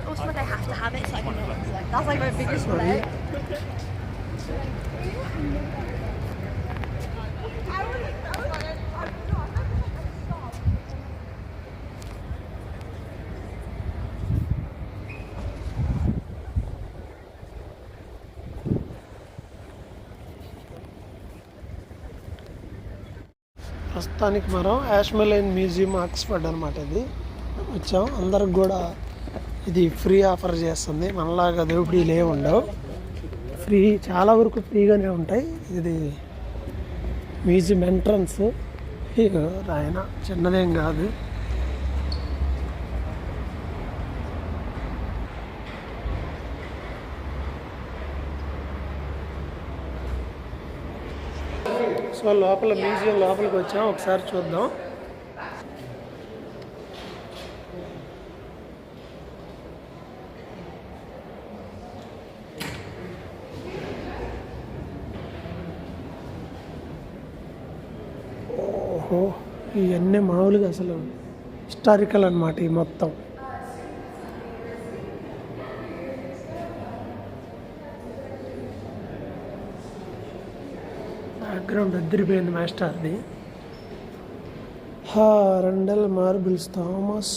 also like I have to have it so I can know. Like, that's like my biggest Sorry. regret. ప్రస్తుతానికి మనం యాష్మెలైన్ museum Oxford అనమాట ఇది వచ్చాం అందరికి కూడా ఇది ఫ్రీ ఆఫర్ చేస్తుంది. మనలాగా దోపిడీలు ఏమి ఉండవు. ఫ్రీ చాలా వరకు ఫ్రీగానే ఉంటాయి. ఇది మ్యూజియం ఎంట్రన్స్. ఆయన చిన్నదేం కాదు. సో లోపల మ్యూజియం లోపలికి వచ్చాం. ఒకసారి చూద్దాం. ఓహో ఇవన్నీ మామూలుగా అసలు హిస్టారికల్ అనమాట ఈ మొత్తం. బ్యాక్గ్రౌండ్ అద్దరిపోయింది మాస్టర్ది. Arundel marbles Thomas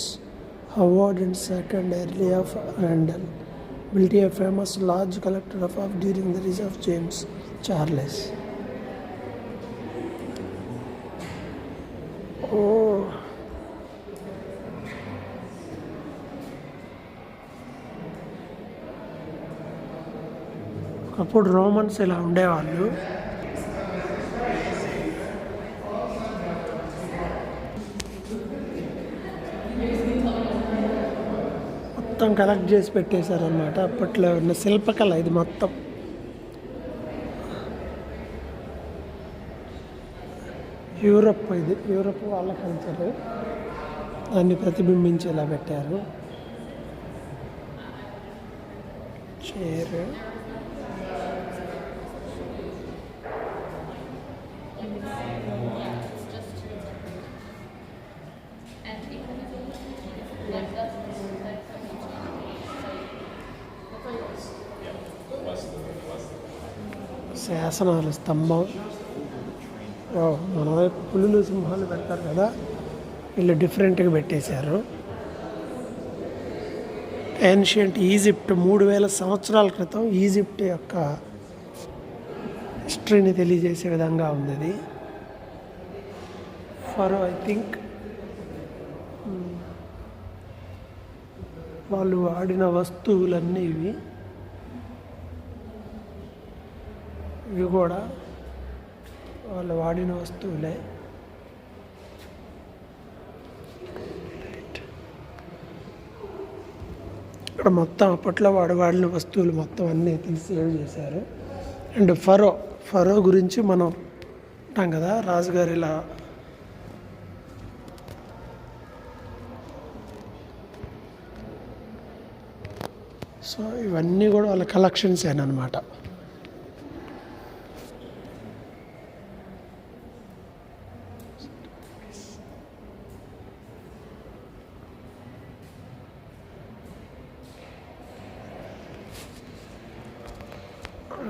Howard and second earl of Arundel. Built a famous large collector of of during the రీజ్ of James ఓ. ఒకప్పుడు రోమన్స్ ఇలా ఉండేవాళ్ళు. మొత్తం కలెక్ట్ చేసి పెట్టేశారనమాట అప్పట్లో ఉన్న శిల్పకళ ఇది మొత్తం. యూరప్ ఇది. యూరప్ వాళ్ళ కల్చర్ దాన్ని ప్రతిబింబించేలా పెట్టారు. చైర్ శాసనాలు స్తంభం. మన వైపు పులులు సింహాలు పెడతారు కదా వీళ్ళు డిఫరెంట్గా పెట్టేశారు. ఏన్షియంట్ ఈజిప్ట్ మూడు వేల సంవత్సరాల క్రితం ఈజిప్ట్ యొక్క హిస్టరీని తెలియజేసే విధంగా ఉంది ఇది ఫర్ ఐ థింక్ వాళ్ళు వాడిన వస్తువులన్నీ ఇవి. ఇవి కూడా వాళ్ళు వాడిన వస్తువులే. ఇక్కడ మొత్తం అప్పట్లో వాడు వాడిన వస్తువులు మొత్తం అన్నీ తీసి సేవ్ చేశారు? అండ్ ఫరో ఫరో గురించి మనం అంటాం కదా రాజుగారు ఇలా సో ఇవన్నీ కూడా వాళ్ళ కలెక్షన్స్ అనమాట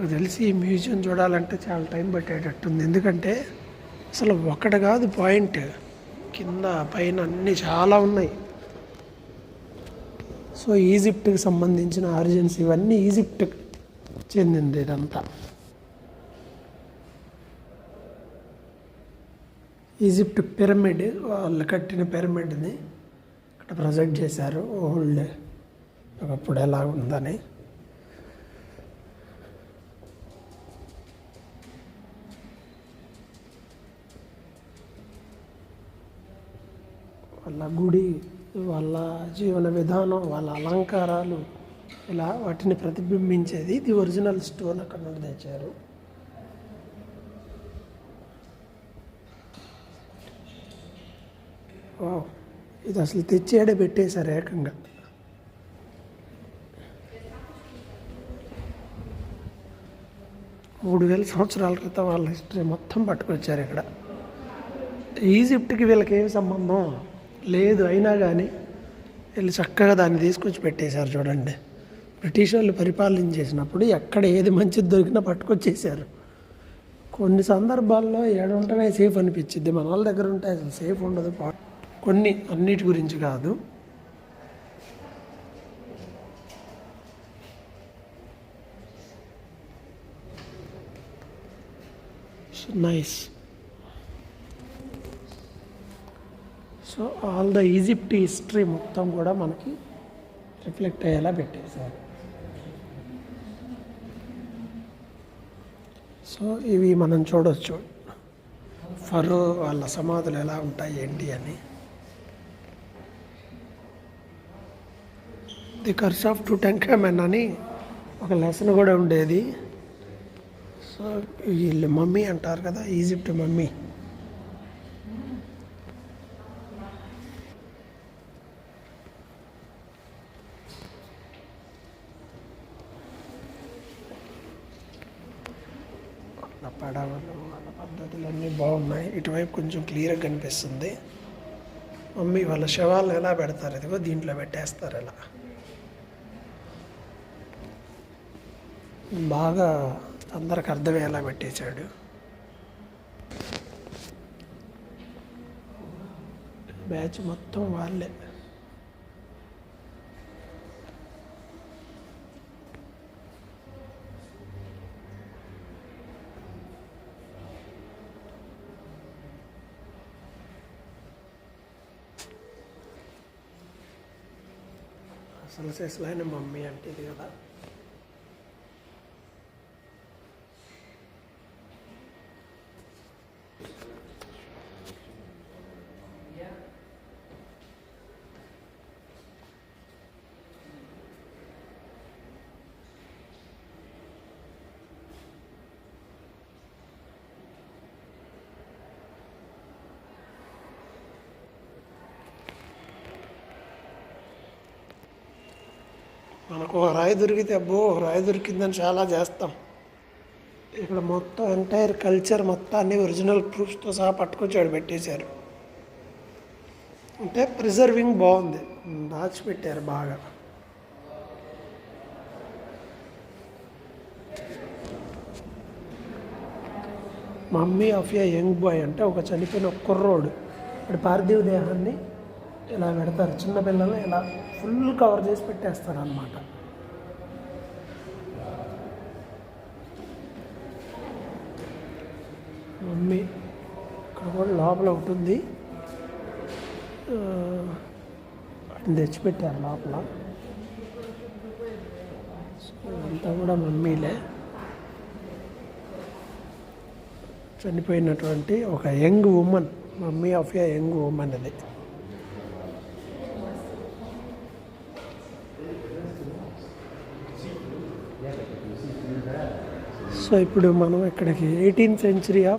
నాకు తెలిసి ఈ మ్యూజియం చూడాలంటే చాలా టైం పట్టేటట్టుంది. ఎందుకంటే అసలు ఒకటి కాదు పాయింట్. కింద పైన అన్నీ చాలా ఉన్నాయి. సో ఈజిప్ట్కి సంబంధించిన ఆరిజిన్స్ ఇవన్నీ ఈజిప్ట్కి చెందింది ఇదంతా. ఈజిప్ట్ పిరమిడ్ వాళ్ళు కట్టిన పిరమిడ్ని ఇక్కడ ప్రజెంట్ చేశారు. ఓల్డ్ ఒకప్పుడు ఎలా ఉందని వాళ్ళ గుడి వాళ్ళ జీవన విధానం వాళ్ళ అలంకారాలు ఇలా వాటిని ప్రతిబింబించేది. ఇది ఒరిజినల్ స్టోన్ అక్కడ నుండి తెచ్చారు. ఇది అసలు తెచ్చేడే పెట్టేశారు ఏకంగా. మూడు వేల సంవత్సరాల క్రితం వాళ్ళ హిస్టరీ మొత్తం పట్టుకొచ్చారు ఇక్కడ. ఈజిప్ట్కి వీళ్ళకి ఏం సంబంధం? లేదు అయినా కానీ వెళ్ళి చక్కగా దాన్ని తీసుకొచ్చి పెట్టేశారు చూడండి. బ్రిటిష్ వాళ్ళు పరిపాలన చేసినప్పుడు ఎక్కడ ఏది మంచిది దొరికినా పట్టుకొచ్చేసారు కొన్ని సందర్భాల్లో ఏడ సేఫ్ అనిపించింది మన వాళ్ళ దగ్గర ఉంటే అసలు సేఫ్ ఉండదు. కొన్ని అన్నిటి గురించి కాదు. Nice so all the Egypt history మొత్తం కూడా మనకి రిఫ్లెక్ట్ అయ్యేలా పెట్టేశారు. సో ఇవి మనం చూడొచ్చు. ఫరో వాళ్ళ సమాధులు ఎలా ఉంటాయి ఏంటి అని. The curse of Tutankhamun అని ఒక లెసన్ కూడా ఉండేది. సో వీళ్ళు మమ్మీ అంటారు కదా ఈజిప్ట్ మమ్మీ. పడవలు వాళ్ళ పద్ధతులు అన్నీ బాగున్నాయి. ఇటువైపు కొంచెం క్లియర్గా కనిపిస్తుంది. మమ్మీ వాళ్ళ శవాలను ఎలా పెడతారు? ఇదిగో దీంట్లో పెట్టేస్తారు ఇలా బాగా అందరికి అర్థమయ్యేలా పెట్టేశాడు. బ్యాచ్ మొత్తం వాళ్ళే. అసలు సెస్లైన మమ్మీ అంటే ఇది కదా మనకు ఒక రాయి దొరికితే అబ్బో రాయి దొరికిందని చాలా చేస్తాం. ఇక్కడ మొత్తం ఎంటైర్ కల్చర్ మొత్తాన్ని ఒరిజినల్ ప్రూఫ్స్తో సహా పట్టుకొచ్చాడు పెట్టేశారు. అంటే ప్రిజర్వింగ్ బాగుంది. దాచిపెట్టారు బాగా. Mummy of a young boy అంటే ఒక చనిపోయిన కుర్రోడు. ఇప్పుడు పార్థివ దేహాన్ని ఇలా పెడతారు? చిన్నపిల్లలు ఇలా ఫుల్ కవర్ చేసి పెట్టేస్తారు అనమాట మమ్మీ ఇక్కడ కూడా లోపల ఒకటి ఉంది. తెచ్చిపెట్టారు లోపల. అంతా కూడా మమ్మీలే. చనిపోయినటువంటి ఒక young woman mummy of a young woman అది. సో ఇప్పుడు మనం ఇక్కడికి ఎయిటీన్త్ సెంచరీ ఆఫ్